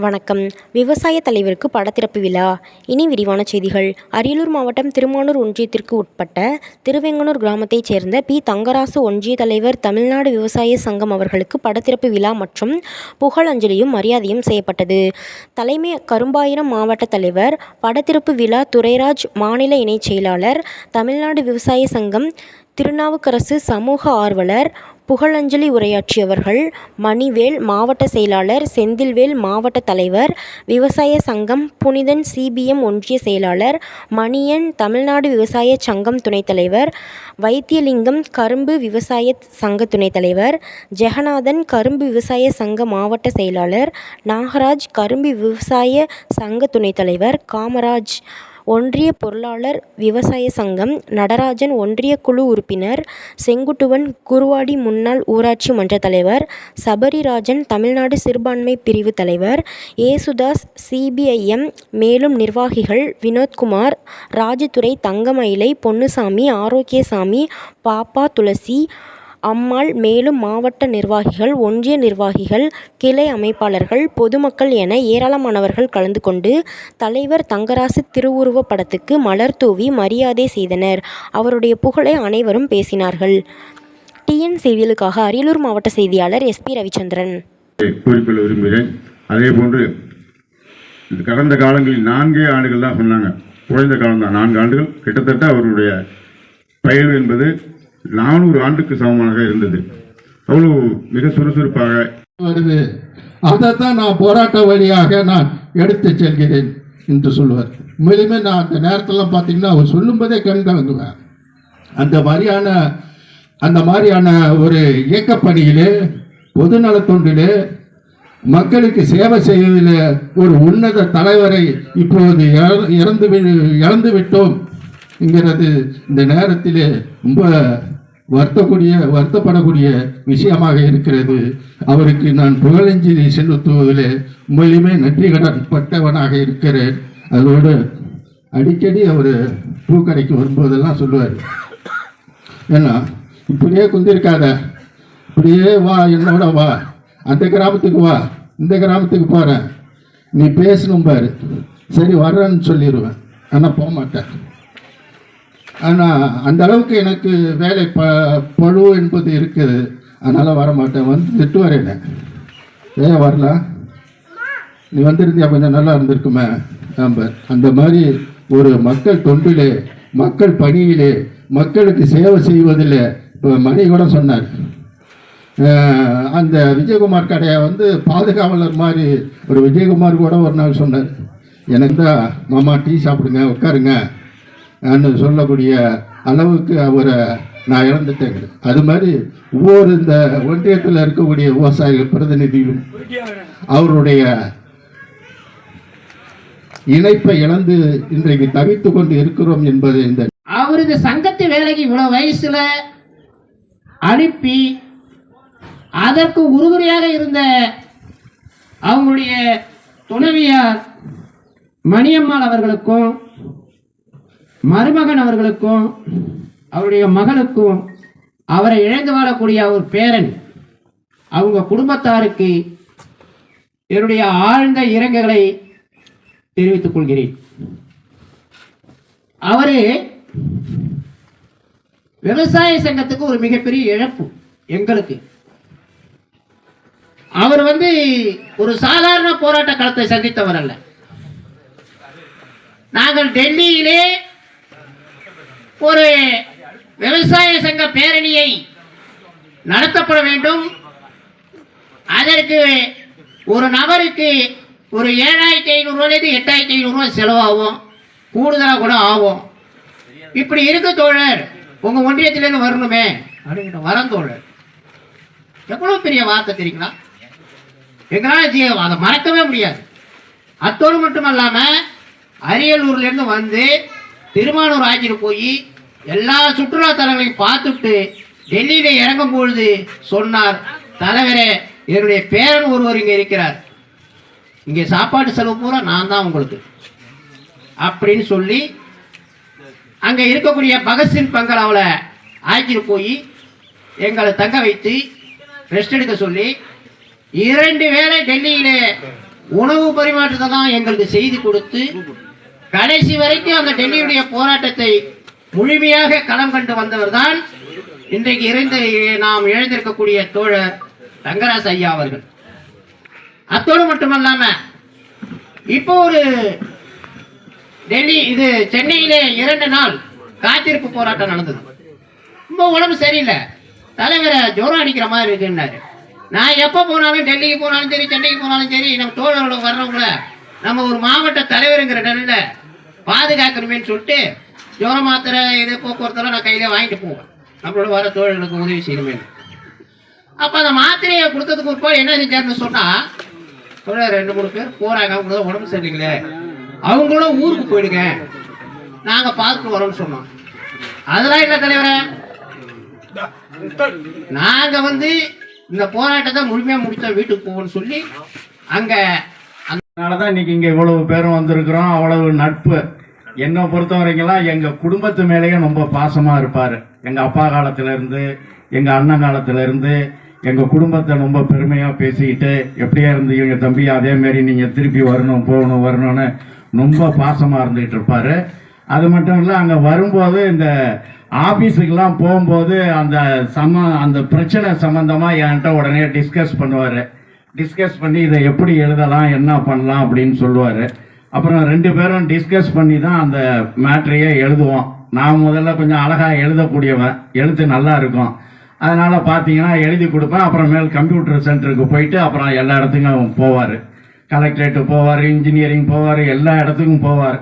வணக்கம். விவசாய தலைவருக்கு படத்திறப்பு விழா. இனி விரிவான செய்திகள். அரியலூர் மாவட்டம் திருமானூர் ஒன்றியத்திற்கு உட்பட்ட திருவெங்கனூர் கிராமத்தைச் சேர்ந்த பி. தங்கராசு ஒன்றிய தலைவர் தமிழ்நாடு விவசாய சங்கம் அவர்களுக்கு படத்திறப்பு விழா மற்றும் புகழஞ்சலியும் மரியாதையும் செய்யப்பட்டது. தலைமை கரும்பாயிரம் மாவட்ட தலைவர் படத்திறப்பு விழா துரைராஜ் மாநில இணைச் செயலாளர் தமிழ்நாடு விவசாய சங்கம் திருநாவுக்கரசு சமூக ஆர்வலர் புகழஞ்சலி உரையாற்றியவர்கள் மணிவேல் மாவட்ட செயலாளர் செந்தில்வேல் மாவட்ட தலைவர் விவசாய சங்கம் புனிதன் சிபிஎம் ஒன்றிய செயலாளர் மணியன் தமிழ்நாடு விவசாய சங்கம் துணைத் தலைவர் வைத்தியலிங்கம் கரும்பு விவசாய சங்க துணைத் தலைவர் ஜெகநாதன் கரும்பு விவசாய சங்க மாவட்ட செயலாளர் நாகராஜ் கரும்பு விவசாய சங்க துணைத் தலைவர் காமராஜ் ஒன்றிய பொருளாளர் விவசாய சங்கம் நடராஜன் ஒன்றிய குழு உறுப்பினர் செங்குட்டுவன் குருவாடி முன்னாள் ஊராட்சி மன்ற தலைவர் சபரிராஜன் தமிழ்நாடு சிறுபான்மை பிரிவு தலைவர் ஏசுதாஸ் சிபிஐஎம் மேலும் நிர்வாகிகள் வினோத்குமார் ராஜதுரை தங்கமயிலை பொன்னுசாமி ஆரோக்கியசாமி பாப்பா துளசி அம்மாள் மேலும் மாவட்ட நிர்வாகிகள் ஒன்றிய நிர்வாகிகள் கிளை அமைப்பாளர்கள் பொதுமக்கள் என ஏராளமானவர்கள் கலந்து கொண்டு தலைவர் தங்கராசு திருவுருவப் படத்துக்கு மலர் தூவி மரியாதை செய்தனர். அவருடைய புகழை அனைவரும் பேசினார்கள். டிஎன் செய்திகளுக்காக அரியலூர் மாவட்ட செய்தியாளர் எஸ். பி. ரவிச்சந்திரன். குறிப்பிட விரும்புகிறேன். அதே போன்று கடந்த காலங்களில் நான்கே ஆண்டுகள் தான் சொன்னாங்க. குறைந்த காலம் தான் நான்கு ஆண்டுகள். கிட்டத்தட்ட அவருடைய பயிர் என்பது நானூறு ஆண்டுக்கு சமமாக இருந்தது. அவ்வளவு மிக சுறுசுறுப்பாக. வருது. அதைத்தான் நான் போராட்ட வழியாக நான் எடுத்து செல்கிறேன் என்று சொல்லுவார் உண்மையிலுமே நான் அந்த நேரத்தில் பார்த்தீங்கன்னா அவர் சொல்லும்போதே கண் கலங்குவேன் அந்த மாதிரியான அந்த மாதிரியான ஒரு இயக்கப்பணியிலே பொதுநலத் தொண்டிலே மக்களுக்கு சேவை செய்வதில் ஒரு உன்னத தலைவரை இப்போது இறந்து இழந்து விட்டோம் என்கிறது இந்த நேரத்திலே ரொம்ப வருத்தக்கூடிய வருத்தப்படக்கூடிய விஷயமாக இருக்கிறது. அவருக்கு நான் புகழஞ்சி செலுத்துவதிலே உண்மையிலுமே நன்றி கடன் பட்டவனாக இருக்கிறேன். அதோடு அடிக்கடி அவர் பூக்கடைக்கு வரும்போதெல்லாம் சொல்லுவார். ஏன்னா இப்படியே குந்திருக்காத இப்படியே வா என்னோட வா அந்த கிராமத்துக்கு வா இந்த கிராமத்துக்கு போகிறேன் நீ பேசணும் பாரு. சரி வர்றேன்னு சொல்லிடுவேன் ஆனால் போக மாட்டேன் ஆனால் அந்த அளவுக்கு எனக்கு வேலை ப பழு என்பது இருக்குது. அதனால் வர மாட்டேன் வந்து திட்டு வரேன். ஏன் வரலாம் நீ வந்திருந்தியா? கொஞ்சம் நல்லா இருந்திருக்குமே. ஆம்ப அந்த மாதிரி ஒரு மக்கள் தொண்டிலே மக்கள் பணியிலே மக்களுக்கு சேவை செய்வதில் இப்போ மணி கூட சொன்னார். அந்த விஜயகுமார் கடையை வந்து பாதுகாவலர் மாதிரி ஒரு விஜயகுமார் கூட ஒரு நாள் சொன்னார். எனக்கு தான் மாமா டீ சாப்பிடுங்க உட்காருங்க. சொல்லக்கூடிய அளவுக்கு அவரை நான் இழந்துட்டேங்க அது மாதிரி ஒவ்வொரு இந்த ஒன்றியத்தில் இருக்கக்கூடிய விவசாயிகள் பிரதிநிதிகளும் அவருடைய இணைப்பை இழந்து இன்றைக்கு தவித்து கொண்டு இருக்கிறோம் என்பது இந்த அவரது சங்கத்து வேலைக்கு இவ்வளவு வயசுல அனுப்பி அதற்கு உறுதுணையாக இருந்த அவங்களுடைய துணைவியார் மணியம்மாள் அவர்களுக்கும் மருமகன் அவர்களுக்கும் அவருடைய மகளுக்கும் அவரை இழந்து வாழக்கூடிய ஒரு பேரன் அவங்க குடும்பத்தாருக்கு என்னுடைய ஆழ்ந்த இரங்கலை தெரிவித்துக் கொள்கிறேன். அவரு விவசாய சங்கத்துக்கு ஒரு மிகப்பெரிய இழப்பு எங்களுக்கு. அவர் வந்து ஒரு சாதாரண போராட்ட களத்தை சந்தித்தவர் அல்ல. நாங்கள் டெல்லியிலே ஒரு விவசாய சங்க பேரணியை நடத்தப்பட வேண்டும். அதற்கு ஒரு நபருக்கு ஒரு ஏழாயிரத்தி ஐநூறுரூவாலேருந்து எட்டாயிரத்தி ஐநூறுரூவா செலவாகும். கூடுதலாக கூட ஆகும். இப்படி இருக்கு தோழர் உங்கள் ஒன்றியத்திலேருந்து வரணுமே அப்படின்னு வரம் தோழர். எவ்வளோ பெரிய வார்த்தை தெரியுங்களா? எங்களால் அதை மறக்கவே முடியாது. அத்தோடு மட்டும் அல்லாமல் அரியலூர்லேருந்து வந்து திருமானூர் ஆட்சியில் போய் எல்லா சுற்றுலா தலங்களையும் பார்த்துட்டு டெல்லியில இறங்கும் பொழுது சொன்னார் தலைவரே என்னுடைய பேரன் ஒருவர் இங்க இருக்கிறார். இங்கே சாப்பாட்டு செலவு பூரா நான் தான் உங்களுக்கு. அப்படின்னு சொல்லி அங்கே இருக்கக்கூடிய பகத்சிங் பங்களாவில் ஆட்சியில் போய் எங்களை தங்க வைத்து ரெஸ்ட் எடுக்க சொல்லி இரண்டு வேளை டெல்லியிலே உணவு பரிமாற்றத்தை தான் எங்களுக்கு செய்து கொடுத்து கடைசி வரைக்கும் அந்த டெல்லியுடைய போராட்டத்தை முழுமையாக களம் கண்டு வந்தவர் தான் இன்றைக்கு இறைந்த நாம் இழந்திருக்கக்கூடிய தோழர் ரங்கராஜ் ஐயா அவர்கள். அத்தோடு மட்டுமல்லாம இப்போ ஒரு டெல்லி இது சென்னையிலே இரண்டு நாள் காத்திருப்பு போராட்டம் நடந்தது. ரொம்ப உடம்பு சரியில்லை. தலைவரை ஜோரம் அடிக்கிற மாதிரி இருக்குன்னாரு. நான் எப்போ போனாலும் டெல்லிக்கு போனாலும் சரி சென்னைக்கு போனாலும் சரி நம்ம தோழர்களோட வர்றவங்கள நம்ம ஒரு மாவட்ட தலைவருங்கிற நிலையில பாதுகாக்கணுமேன்னு சொல்லிட்டு ஜோர மாத்திரை இது போக்குவரத்தெல்லாம் நான் கையில வாங்கிட்டு போவேன். நம்மளோட வர தோழர்களுக்கு உதவி செய்யணுமே. அப்போ அந்த மாத்திரையை கொடுத்ததுக்கு ஒரு என்ன செஞ்சாருன்னு சொன்னா சொல்ல ரெண்டு மூணு பேர் போறாங்க. அவங்க உடம்பு சரியில்லை அவங்களும் ஊருக்கு போயிடுங்க. நாங்க பார்த்து வரோம்னு சொன்னோம். அதெல்லாம் இல்லை தலைவரே? நாங்க வந்து இந்த போராட்டத்தை முழுமையா முடிச்சா வீட்டுக்கு போவோம்னு சொல்லி அங்க அதனாலதான் இன்னைக்கு இங்க இவ்வளவு பேரும் வந்திருக்கிறோம். அவ்வளவு நட்பு. என்னை பொறுத்த வரைக்கும்லாம் எங்க குடும்பத்து மேலேயும் ரொம்ப பாசமா இருப்பாரு. எங்க அப்பா காலத்துல இருந்து எங்க அண்ணன் காலத்துல இருந்து எங்க குடும்பத்தை ரொம்ப பெருமையா பேசிக்கிட்டு எப்படியா இருந்தீங்க தம்பி அதே மாதிரி நீங்க திருப்பி வரணும் போகணும் வரணும்னு ரொம்ப பாசமா இருந்துகிட்டு இருப்பாரு. அது மட்டும் இல்ல அங்க வரும்போது இந்த ஆபீஸுக்கெல்லாம் போகும்போது அந்த சம அந்த பிரச்சனை சம்பந்தமா என்கிட்ட உடனே டிஸ்கஸ் பண்ணுவாரு. டிஸ்கஸ் பண்ணி இதை எப்படி எழுதலாம் என்ன பண்ணலாம் அப்படின்னு சொல்லுவார். அப்புறம் ரெண்டு பேரும் டிஸ்கஸ் பண்ணி தான் அந்த மேட்ரையே எழுதுவோம். நான் முதல்ல கொஞ்சம் அழகாக எழுதக்கூடியவன். எழுத்து நல்லா இருக்கும். அதனால் பார்த்தீங்கன்னா எழுதி கொடுப்பேன். அப்புறமேல் கம்ப்யூட்டர் சென்டருக்கு போயிட்டு அப்புறம் எல்லா இடத்துக்கும் போவார். கலெக்டரேட்டு போவார் இன்ஜினியரிங் போவார் எல்லா இடத்துக்கும் போவார்.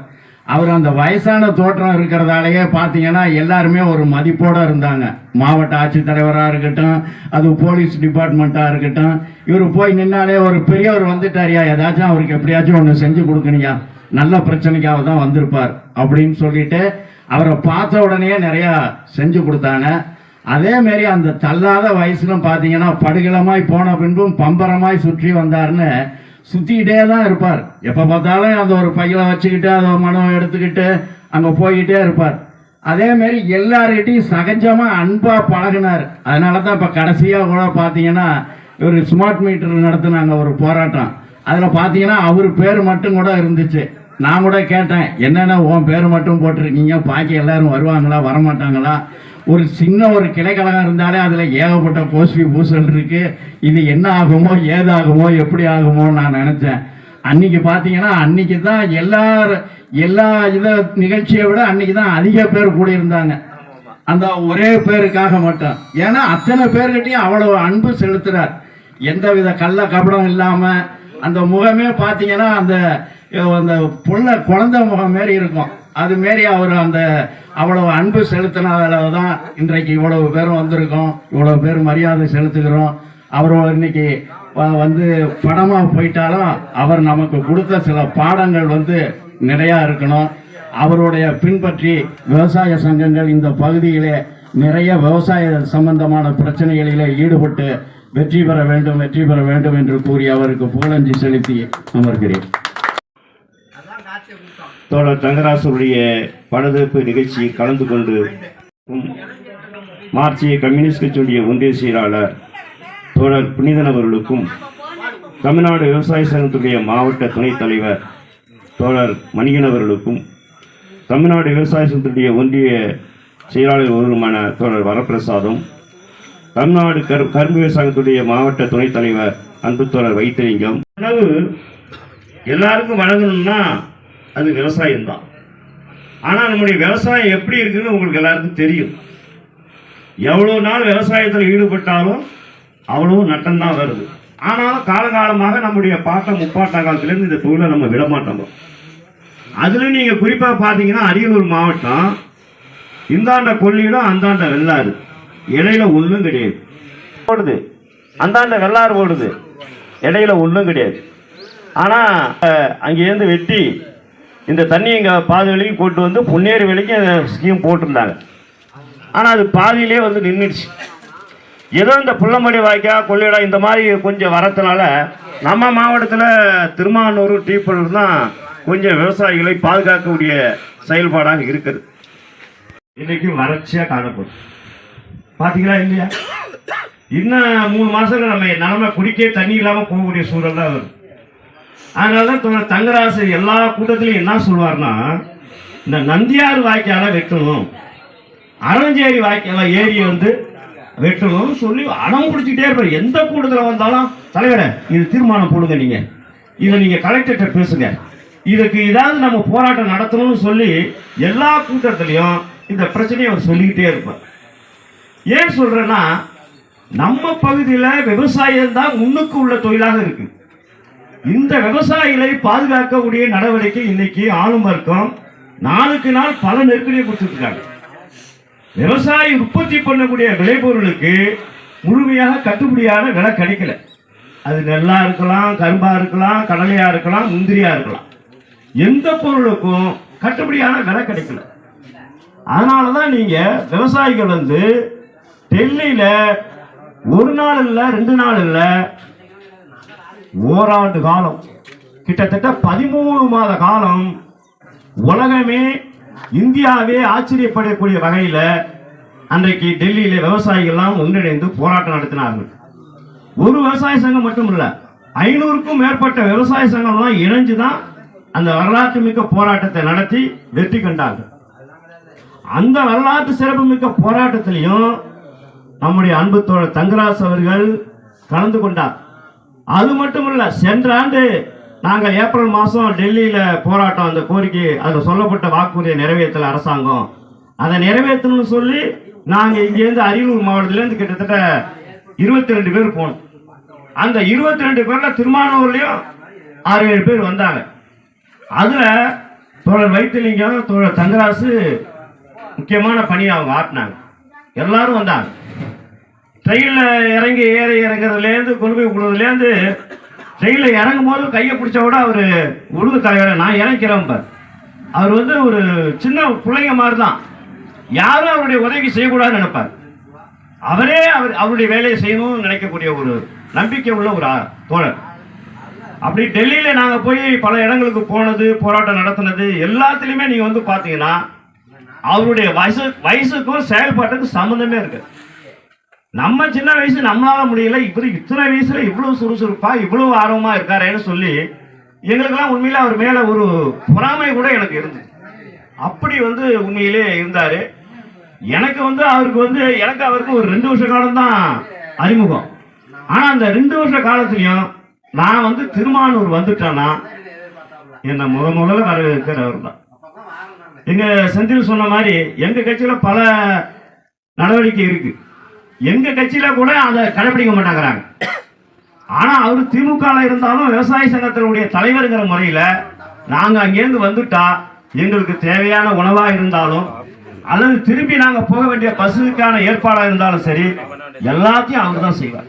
அவர் அந்த வயசான தோற்றம் இருக்கிறதாலேயே பார்த்தீங்கன்னா எல்லாருமே ஒரு மதிப்போடு இருந்தாங்க. மாவட்ட ஆட்சித்தலைவராக இருக்கட்டும் அது போலீஸ் டிபார்ட்மெண்ட்டாக இருக்கட்டும் இவர் போய் நின்னாலே ஒரு பெரியவர் வந்துட்டாரியா ஏதாச்சும் அவருக்கு எப்படியாச்சும் ஒன்று செஞ்சு கொடுக்கணியா நல்ல பிரச்சனைக்காக தான் வந்திருப்பார் அப்படின்னு சொல்லிட்டு அவரை பார்த்த உடனே நிறையா செஞ்சு கொடுத்தாங்க. அதே அந்த தள்ளாத வயசுலும் பார்த்தீங்கன்னா படுகளமாய் போன பின்பும் பம்பரமாய் சுற்றி வந்தாருன்னு சுத்திக்கிட்டே தான் இருப்பார். எப்ப பார்த்தாலும் அந்த ஒரு பையில வச்சுக்கிட்டு அதை மனம் எடுத்துக்கிட்டு அங்க போய்கிட்டே இருப்பார். அதே மாதிரி எல்லார்கிட்டையும் சகஜமா அன்பா பழகினார். அதனால தான் இப்ப கடைசியா கூட பாத்தீங்கன்னா ஒரு ஸ்மார்ட் மீட்டர் நடத்தினாங்க ஒரு போராட்டம். அதுல பாத்தீங்கன்னா அவர் பேர் மட்டும் கூட இருந்துச்சு. நான் கூட கேட்டேன் என்னென்ன உன் பேர் மட்டும் போட்டிருக்கீங்க? பாக்கி எல்லாரும் வருவாங்களா? வரமாட்டாங்களா? ஒரு சின்ன ஒரு கிளைக்கழகம் இருந்தாலே அதில் ஏகப்பட்ட கோஸ்பி பூசல் இருக்கு. இது என்ன ஆகுமோ ஏதாகுமோ எப்படி ஆகுமோ நான் நினச்சேன். அன்னைக்கு பார்த்தீங்கன்னா அன்னைக்கு தான் எல்லார் எல்லா இத நிகழ்ச்சியை விட அன்னைக்கு தான் அதிக பேர் கூடியிருந்தாங்க அந்த ஒரே பேருக்காக மட்டும். ஏன்னா அத்தனை பேர்கிட்டையும் அவ்வளவு அன்பு செலுத்துறார். எந்தவித கள்ள கபடம் இல்லாம அந்த முகமே பார்த்தீங்கன்னா அந்த அந்த புள்ள குழந்தை முகம் மாரி இருக்கும். அது மாரி அவர் அந்த அவ்வளவு அன்பு செலுத்தினதால தான் இன்றைக்கு இவ்வளவு பேரும் வந்திருக்கோம் இவ்வளவு பேர் மரியாதை செலுத்துகிறோம். அவர் இன்னைக்கு வந்து படமா போயிட்டாலும் அவர் நமக்கு கொடுத்த சில பாடங்கள் வந்து நிறையா இருக்கணும். அவருடைய பின்பற்றி விவசாய சங்கங்கள் இந்த பகுதியிலே நிறைய விவசாய சம்பந்தமான பிரச்சனைகளிலே ஈடுபட்டு வெற்றி பெற வேண்டும் வெற்றி பெற வேண்டும் என்று கூறி அவருக்கு புகழஞ்சி செலுத்தி அமர்கிறேன். தோழர் தங்கராசருடைய படதெடுப்பு நிகழ்ச்சியில் கலந்து கொண்டு மார்க்சிய கம்யூனிஸ்ட் கட்சியுடைய ஒன்றிய செயலாளர் தோழர் புனிதன் அவர்களுக்கும் தமிழ்நாடு விவசாய சங்கத்துடைய மாவட்ட துணைத் தலைவர் தோழர் மணிகன் அவர்களுக்கும் தமிழ்நாடு விவசாய சங்கத்துடைய ஒன்றிய செயலாளர் ஒருவருமான தோழர் வரப்பிரசாதும் தமிழ்நாடு கரு கரும்பு விவசாயத்துடைய மாவட்ட துணைத் தலைவர் அன்பு தோழர் வைத்திலிங்கம். உணவு எல்லாருக்கும் வழங்கணும்னா அது விவசாயம்தான் ஆனால் நம்முடைய விவசாயம் எப்படி இருக்குன்னு உங்களுக்கு எல்லாருக்கும் தெரியும். எவ்வளோ நாள் விவசாயத்தில் ஈடுபட்டாலும் அவ்வளோ நட்டம்தான் வருது. ஆனாலும் காலகாலமாக நம்முடைய பாட்டம் முப்பாட்ட காலத்துலேருந்து இந்த தொழிலை நம்ம விட மாட்டோம் அதில் நீங்கள் குறிப்பாக பார்த்தீங்கன்னா அரியலூர் மாவட்டம் இந்தாண்ட கொள்ளிடம் அந்தாண்ட வெள்ளாறு. இடையில ஒன்றும் கிடையாது. ஓடுது. அந்தாண்ட வெள்ளாறு ஓடுது. இடையில ஒன்றும் கிடையாது. ஆனால் அங்கேருந்து வெட்டி இந்த தண்ணி இங்கே பாதி வரைக்கும் கொண்டு வந்து பொன்னேரி வரைக்கும் ஸ்கீம் போட்டிருந்தாங்க. ஆனால் அது பாதியிலே வந்து நின்றுடுச்சு ஏதோ இந்த புள்ளமடி வாய்க்கா கொள்ளிடம் இந்த மாதிரி கொஞ்சம் வரத்துனால நம்ம மாவட்டத்தில் திருமானூர் டீப்பலூர் தான் கொஞ்சம் விவசாயிகளை பாதுகாக்கக்கூடிய செயல்பாடாக இருக்குது. இன்னைக்கு வறட்சியாக காணப்படும் பார்த்தீங்களா இல்லையா? இன்னும் மூணு மாசத்துல நம்ம நிலமை குடிக்க தண்ணி இல்லாமல் போகக்கூடிய சூழல் தான் வருது. அதனால தான் தங்கராசு எல்லா கூட்டத்திலையும் என்ன சொல்வார்னா இந்த நந்தியார் வாய்க்கால வெட்டணும் அரஞ்சேரி வாய்க்கால ஏரியை வந்து வெட்டணும்னு சொல்லி அடம் பிடிச்சிக்கிட்டே இருப்பார். எந்த கூட்டத்தில் வந்தாலும் தலைவரை இது தீர்மானம் போடுங்க நீங்க. இதை நீங்க கலெக்டர்கிட்ட பேசுங்க. இதுக்கு ஏதாவது நம்ம போராட்டம் நடத்தணும்னு சொல்லி எல்லா கூட்டத்திலையும் இந்த பிரச்சனையை அவர் சொல்லிக்கிட்டே இருப்பார். ஏன் சொல்றேன்னா நம்ம பகுதியில் விவசாயம் தான் முன்னுக்கு உள்ள தொழிலாக இருக்குது இந்த விவசாயிகளை பாதுகாக்கக்கூடிய நடவடிக்கை இன்னைக்கு ஆளும் வர்க்கம் நாளுக்கு நாள் பல நெருக்கடியை கொடுத்துருக்காங்க விவசாயி உற்பத்தி பண்ணக்கூடிய விளைபொருளுக்கு முழுமையாக கட்டுப்படியான விலை கிடைக்கல. அது நெல்லா இருக்கலாம் கரும்பா இருக்கலாம் கடலையா இருக்கலாம் முந்திரியா இருக்கலாம். எந்த பொருளுக்கும் கட்டுப்படியான விலை கிடைக்கல. அதனால தான் நீங்க விவசாயிகள் வந்து டெல்லியில ஒரு நாள் இல்லை ரெண்டு நாள் இல்லை ஓராண்டு காலம். கிட்டத்தட்ட பதிமூணு மாத காலம் உலகமே இந்தியாவே ஆச்சரியப்படக்கூடிய வகையில் அன்றைக்கு டெல்லியில விவசாயிகள்லாம் ஒன்றிணைந்து போராட்டம் நடத்தினார்கள். ஒரு விவசாய சங்கம் மட்டும் இல்ல ஐநூறுக்கும் மேற்பட்ட விவசாய சங்கம்லாம் இணைஞ்சு தான் அந்த வரலாற்று மிக்க போராட்டத்தை நடத்தி வெற்றி கண்டார்கள். அந்த வரலாற்று சிறப்புமிக்க போராட்டத்திலையும் நம்முடைய அன்பு தோழர் தங்கராஜ் அவர்கள் கலந்து கொண்டார். அது மட்டும் இல்லை சென்ற ஆண்டு நாங்கள் ஏப்ரல் மாதம் டெல்லியில் போராட்டம் அந்த கோரிக்கை அதில் சொல்லப்பட்ட வாக்குறுதியை நிறைவேற்றல அரசாங்கம். அதை நிறைவேற்றணும்னு சொல்லி நாங்கள் இங்கேருந்து அரியலூர் மாவட்டத்திலேருந்து கிட்டத்தட்ட இருபத்தி ரெண்டு பேர் போனோம். அந்த இருபத்தி ரெண்டு பேரில் திருமானூர்லேயும் ஆறு ஏழு பேர் வந்தாங்க. அதில் தோழர் வைத்திலிங்கம் தோழர் தங்கராசு முக்கியமான பணியை அவங்க ஆட்டினாங்க. எல்லாரும் வந்தாங்க. ட்ரெயினில் இறங்கி ஏறி இறங்குறதுலேருந்து கொண்டு போய் விடுறதுலேருந்து ட்ரெயினில் இறங்கும் போது கையை பிடிச்ச விட அவர் உழுது தலைவர் நான் இறங்கிறேன் அவர் வந்து ஒரு சின்ன பிள்ளைங்க மாதிரி தான் யாரும் அவருடைய உதவி செய்யக்கூடாதுன்னு நினைப்பார். அவரே அவர் அவருடைய வேலையை செய்யணும்னு நினைக்கக்கூடிய ஒரு நம்பிக்கை உள்ள ஒரு ஆ- தோழர். அப்படி டெல்லியில நாங்கள் போய் பல இடங்களுக்கு போனது போராட்டம் நடத்தினது எல்லாத்துலேயுமே நீங்கள் வந்து பார்த்தீங்கன்னா அவருடைய வயசு வயசுக்கும் செயல்பாட்டுக்கும் சம்மந்தமே இருக்குது நம்ம சின்ன வயசு நம்மளால முடியல இவர் இத்தனை வயசுல இவ்வளவு சுறுசுறுப்பா இவ்வளவு ஆர்வமா இருக்காரேன்னு சொல்லி எங்களுக்கெல்லாம் உண்மையில அவர் மேல ஒரு பொறாமை கூட எனக்கு இருந்தது. அப்படி வந்து உண்மையிலே இருந்தாரு. எனக்கு வந்து அவருக்கு வந்து எனக்கு அவருக்கு ஒரு ரெண்டு வருஷ காலம் தான் அறிமுகம். ஆனா அந்த ரெண்டு வருஷ காலத்திலையும் நான் வந்து திருமானூர் வந்துட்டேன்னா என்னை முத முதல்ல வரவேற்கிறவர் தான். எங்க செந்தில் சொன்ன மாதிரி எங்க கட்சியில பல நடவடிக்கை இருக்கு. எங்க கட்சியில கூட அதை கடைபிடிக்க மாட்டேங்கிறாங்க. ஆனா அவர் திமுக இருந்தாலும் விவசாய சங்கத்தினுடைய தலைவருங்கிற முறையில நாங்க அங்கேருந்து வந்துட்டா எங்களுக்கு தேவையான உணவா இருந்தாலும் அல்லது திரும்பி நாங்க போக வேண்டிய பஸ்ஸுக்கான ஏற்பாடா இருந்தாலும் சரி எல்லாத்தையும் அவர் தான் செய்வார்.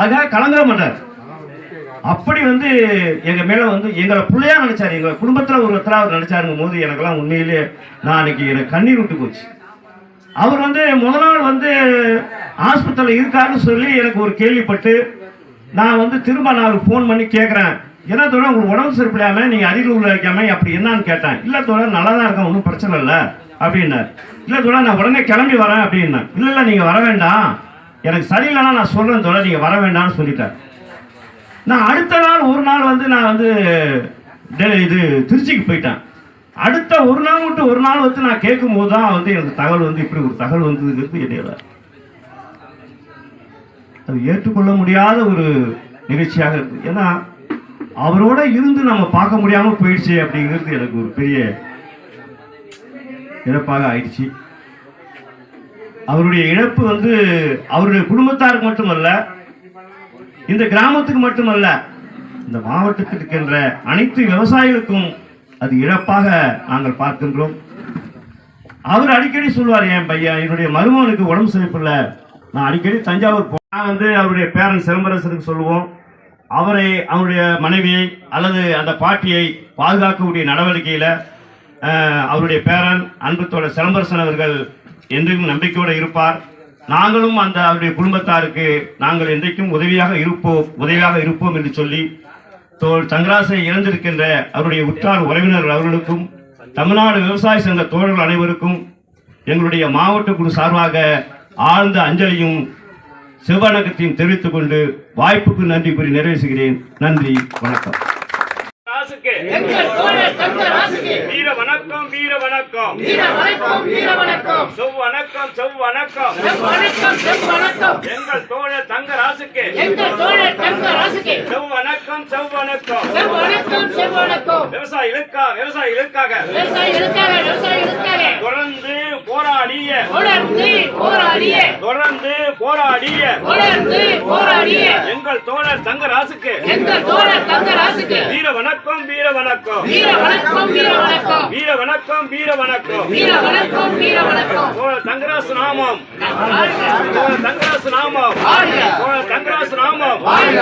அதுக்காக கலந்துட மாட்டார் அப்படி வந்து எங்க மேல வந்து எங்களை பிள்ளையா நினைச்சாரு. எங்க குடும்பத்துல ஒரு ஒருத்தராக அவர் நினைச்சாருங்கும் போது எனக்கெல்லாம் உண்மையிலே நான் அன்னைக்கு எனக்கு கண்ணீர் விட்டு போச்சு. அவர் வந்து முதல் நாள் வந்து ஆஸ்பத்திரியில் இருக்காருன்னு சொல்லி எனக்கு ஒரு கேள்விப்பட்டு நான் வந்து திரும்ப நான் அவருக்கு ஃபோன் பண்ணி கேட்குறேன் என்ன தோழர் உங்களுக்கு உடம்பு சரிப்படாமல் நீங்கள் அரியலூரில் வைக்காம அப்படி என்னான்னு கேட்டேன். இல்லை தோழர் நல்லா தான் இருக்கேன் ஒன்றும் பிரச்சனை இல்லை அப்படின்னார். இல்லை தோழர் நான் உடனே கிளம்பி வரேன் அப்படின்னா இல்லை இல்லை நீங்கள் வர வேண்டாம். எனக்கு சரியில்லைன்னா நான் சொல்கிறேன் தோழர் நீங்கள் வர வேண்டாம்னு சொல்லிட்டேன் நான் அடுத்த நாள் ஒரு நாள் வந்து நான் வந்து டெ- இது திருச்சிக்கு போயிட்டேன். அடுத்த ஒரு நாள் விட்டு ஒரு நாள் வந்து நான் கேட்கும் போது தான் வந்து எனக்கு தகவல் வந்து இப்படி ஒரு தகவல் வந்ததுங்கிறது இடையில அது ஏற்றுக்கொள்ள முடியாத ஒரு நிகழ்ச்சியாக இருக்கு. ஏன்னா அவரோட இருந்து நம்ம பார்க்க முடியாம போயிடுச்சு அப்படிங்கிறது எனக்கு ஒரு பெரிய இழப்பாக ஆயிடுச்சு. அவருடைய இழப்பு வந்து அவருடைய குடும்பத்தாருக்கு மட்டுமல்ல இந்த கிராமத்துக்கு மட்டுமல்ல இந்த மாவட்டத்தில் இருக்கின்ற அனைத்து விவசாயிகளுக்கும் அது இழப்பாக நாங்கள் பார்க்கின்றோம். அவர் அடிக்கடி சொல்வார் என் பையன் என்னுடைய மருமகனுக்கு உடம்பு சரிப்பில்லை நான் அடிக்கடி தஞ்சாவூர் போ நான் வந்து அவருடைய பேரன் சிலம்பரசனுக்கு சொல்லுவோம். அவரை அவருடைய மனைவியை அல்லது அந்த பாட்டியை பாதுகாக்கக்கூடிய நடவடிக்கையில் அவருடைய பேரன் அன்பு தோழர் சிலம்பரசன் அவர்கள் என்றைக்கும் நம்பிக்கையோடு இருப்பார். நாங்களும் அந்த அவருடைய குடும்பத்தாருக்கு நாங்கள் என்றைக்கும் உதவியாக இருப்போம் உதவியாக இருப்போம் என்று சொல்லி தோல் தங்கராசை இழந்திருக்கின்ற அவருடைய உற்றார் உறவினர்கள் அவர்களுக்கும் தமிழ்நாடு விவசாய சங்க தோழர்கள் அனைவருக்கும் எங்களுடைய மாவட்ட குழு சார்பாக ஆழ்ந்த அஞ்சலியும் சிவவணக்கத்தையும் தெரிவித்துக் கொண்டு வாய்ப்புக்கு நன்றி கூறி நிறைவு நன்றி வணக்கம். வீர வணக்கம் வீர வணக்கம். வீர வணக்கம் வீர வணக்கம். செவ்வணக்கம் செவ்வணக்கம் செவ்வணக்கம் செவ்வணக்கம் எங்கள் தோழர் தங்கராசுக்கு எங்கள் தோழர் தங்கராசுக்கு செவ்வணக்கம் செவ்வணக்கம் செவ்வணக்கம் செவ்வணக்கம் விவசாயிகளுக்காக விவசாயிகளுக்காக விவசாயிகளுக்காக விவசாயிகளுக்காக தொடர்ந்து போராடிய. தொடர்ந்து போராடிய. தொடர்ந்து போராடிய. தொடர்ந்து போராடிய. எங்கள் தோழர் தங்கராசுக்கு. எங்கள் தோழர் தங்கராசுக்கு. வீர வணக்கம் வீர வணக்கம். வீர வணக்கம் வீர வணக்கம். வீர வணக்கம் வீர வணக்கம். வீர வணக்கம் வீர வணக்கம். தோழர் தங்கராசு நாமம். வாழ்க தோழர் தங்கராசு நாமம். வாழ்க தோழர் தங்கராசு நாமம். வாழ்க